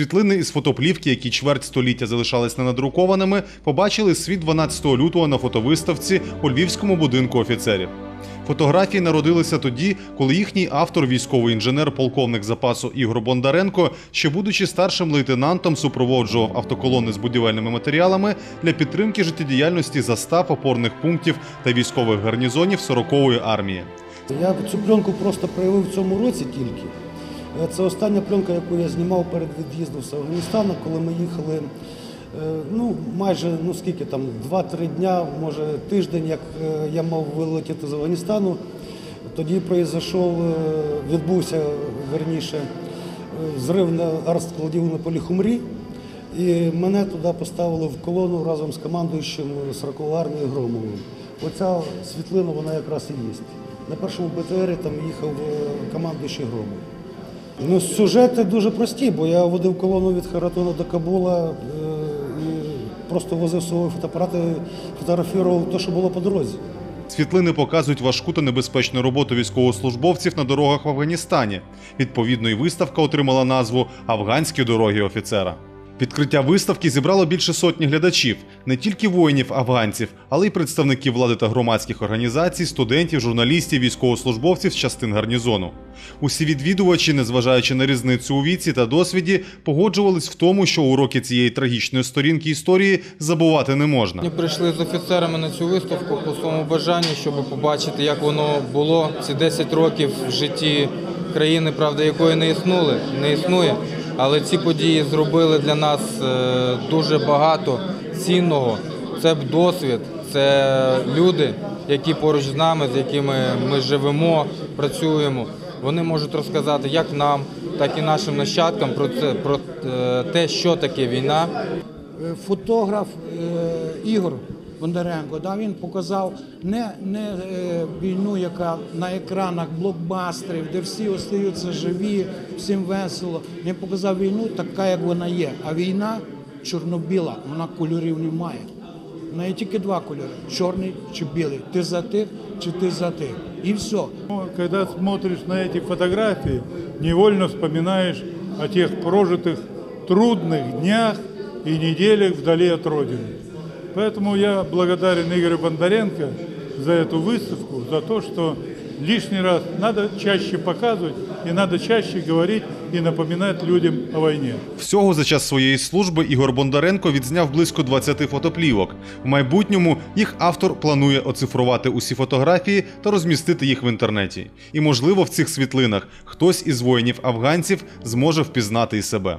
Світлини із фотоплівки, які чверть століття залишались ненадрукованими, побачили світ 12 лютого на фотовиставці у львівському будинку офіцерів. Фотографії народилися тоді, коли їхній автор, військовий інженер, полковник запасу Ігор Бондаренко, ще будучи старшим лейтенантом, супроводжував автоколони з будівельними матеріалами для підтримки життєдіяльності застав, опорних пунктів та військових гарнізонів 40-ї армії. Я цю пленку просто проявив в цьому році тільки. Е, Це остання пленка, яку я знімав перед від'їздом з Афганістану, коли ми їхали. е, Ну, майже ну скільки там, 2-3 дня, може тиждень, як е, я мав вилетіти з Афганістану. Тоді произойшов, е, відбувся верніше зрив на артскладів на Поліхумрі. І мене туди поставили в колону разом з командуючим 40-ї армії Громовим. Оця світлина, вона якраз і є. На першому БТРі там їхав командуючий Громов. Ну, сюжети дуже прості, бо я водив колону від Харатону до Кабула е, і просто возив свої фотоапарати, фотографував те, що було по дорозі. Світлини показують важку та небезпечну роботу військовослужбовців на дорогах в Афганістані. Відповідно, і виставка отримала назву Афганські дороги офіцера. Відкриття виставки зібрало більше сотні глядачів, не тільки воїнів-афганців, але й представників влади та громадських організацій, студентів, журналістів, військовослужбовців з частин гарнізону. Усі відвідувачі, незважаючи на різницю у віці та досвіді, погоджувались в тому, що уроки цієї трагічної сторінки історії забувати не можна. Ми прийшли з офіцерами на цю виставку по своєму бажанню, щоб побачити, як воно було ці 10 років в житті країни, правда, якої не існули, не існує. Але ці події зробили для нас е, дуже багато цінного. Це досвід, це люди, які поруч з нами, з якими ми живемо, працюємо. Вони можуть розказати як нам, так і нашим нащадкам про це, про е, те, що таке війна, Е, фотограф Ігор Бондаренко, да, він показав не, не е, війну, яка на екранах блокбастерів, де всі остаються живі, всім весело. Він показав війну така, як вона є. А війна чорно-біла, вона кольорів не має. В неї тільки два кольори чорний чи білий. Ти за тих чи ти за тих. І все. Ну, Когда смотришь на эти фотографии, невольно вспоминаешь о тех прожитых трудных днях и неделях вдали от Родины. Поэтому я благодарен Игорю Бондаренко за эту выставку, за то, что лишний раз надо чаще показывать и надо чаще говорить и напоминать людям о войне. Всього за час своєї служби Ігор Бондаренко відзняв близько 20 фотоплівок. В майбутньому їх автор планує оцифрувати усі фотографії та розмістити їх в інтернеті. І, можливо, в цих світлинах хтось із воїнів афганців зможе впізнати і себе.